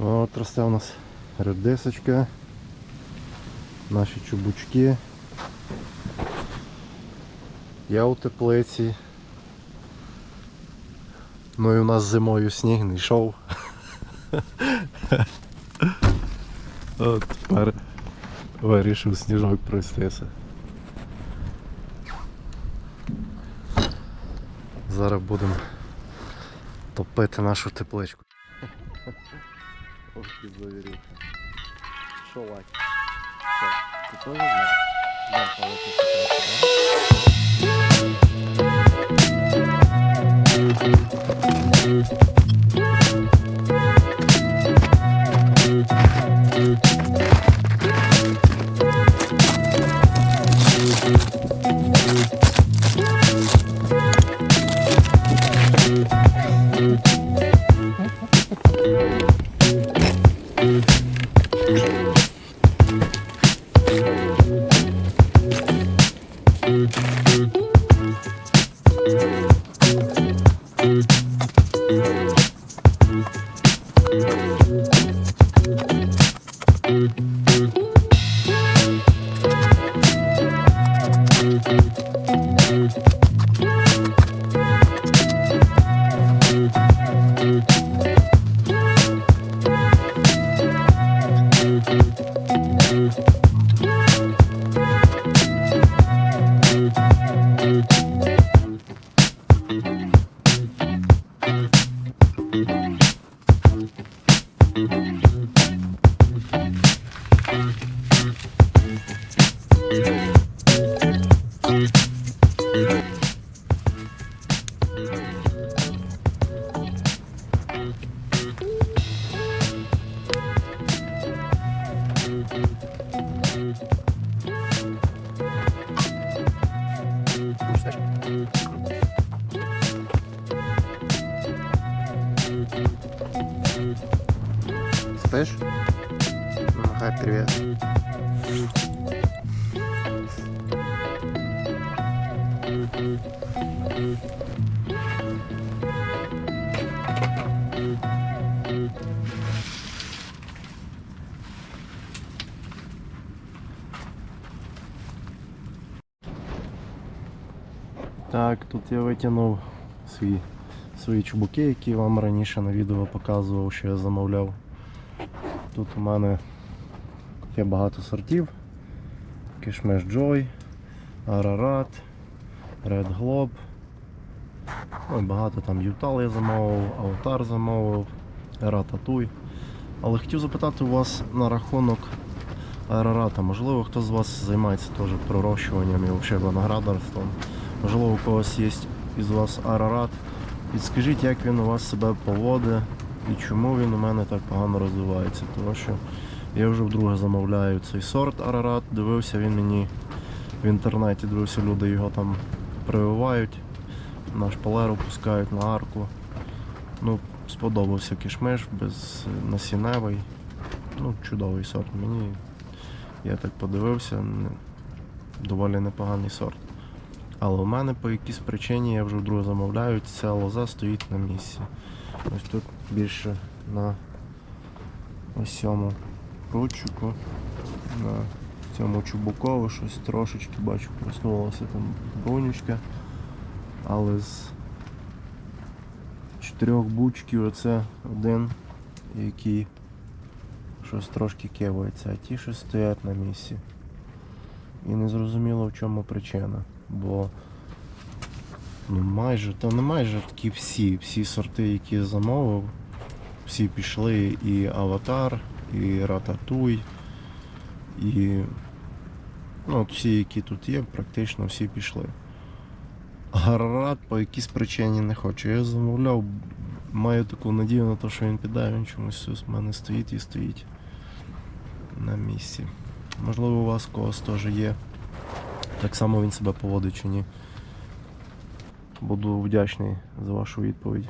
От росте у нас редисочка, наші чубучки. Я у теплиці. Ну і у нас зимою сніг не йшов. От тепер вирішив сніжок простися. Зараз будемо топити нашу тепличку. Пошли заверюха. Шо, лайк? Шо, ты тоже знаешь? Да, получится. Thank you. Але Спишь? Ну, ага, привет. Так, тут я витягнув свій, свої чубуки, які вам раніше на відео показував, що я замовляв. Тут у мене є багато сортів. Кишмеш Joy, Ararat, Red Globe. Ну, багато там Ютал я замовив, Аватар замовив, Рататуй. Але хотів запитати у вас на рахунок аерората. Можливо, хто з вас займається теж пророщуванням і взагалі виноградарством. Можливо, у когось є із вас аерорат. Підскажіть, як він у вас себе поводить і чому він у мене так погано розвивається. Тому що я вже вдруге замовляю цей сорт арарат. Дивився він мені в інтернеті, дивився, люди його там прививають, на шпалеру пускають на арку. Ну, сподобався кишмиш без насінневий. Ну, чудовий сорт. Мені я так подивився, доволі непоганий сорт. Але у мене по якійсь причині я вже вдруге замовляю, ця лоза стоїть на місці. Ось тут більше на ось цьому на цьому чубукову щось трошечки бачу, проснулася там брунючка. Але з чотирьох бучків оце один, який щось трошки кивається, а ті, що стоять на місці. І не зрозуміло в чому причина. Бо ну майже, та не майже такі всі, всі сорти, які я замовив, всі пішли і Аватар, і Рататуй, і ну, от всі, які тут є, практично всі пішли. Гарарат по якійсь причині не хочу. Я замовляв, маю таку надію на те, що він піде, він чомусь в мене стоїть і стоїть на місці. Можливо, у вас когось теж є. Так само він себе поводить чи ні. Буду вдячний за вашу відповідь.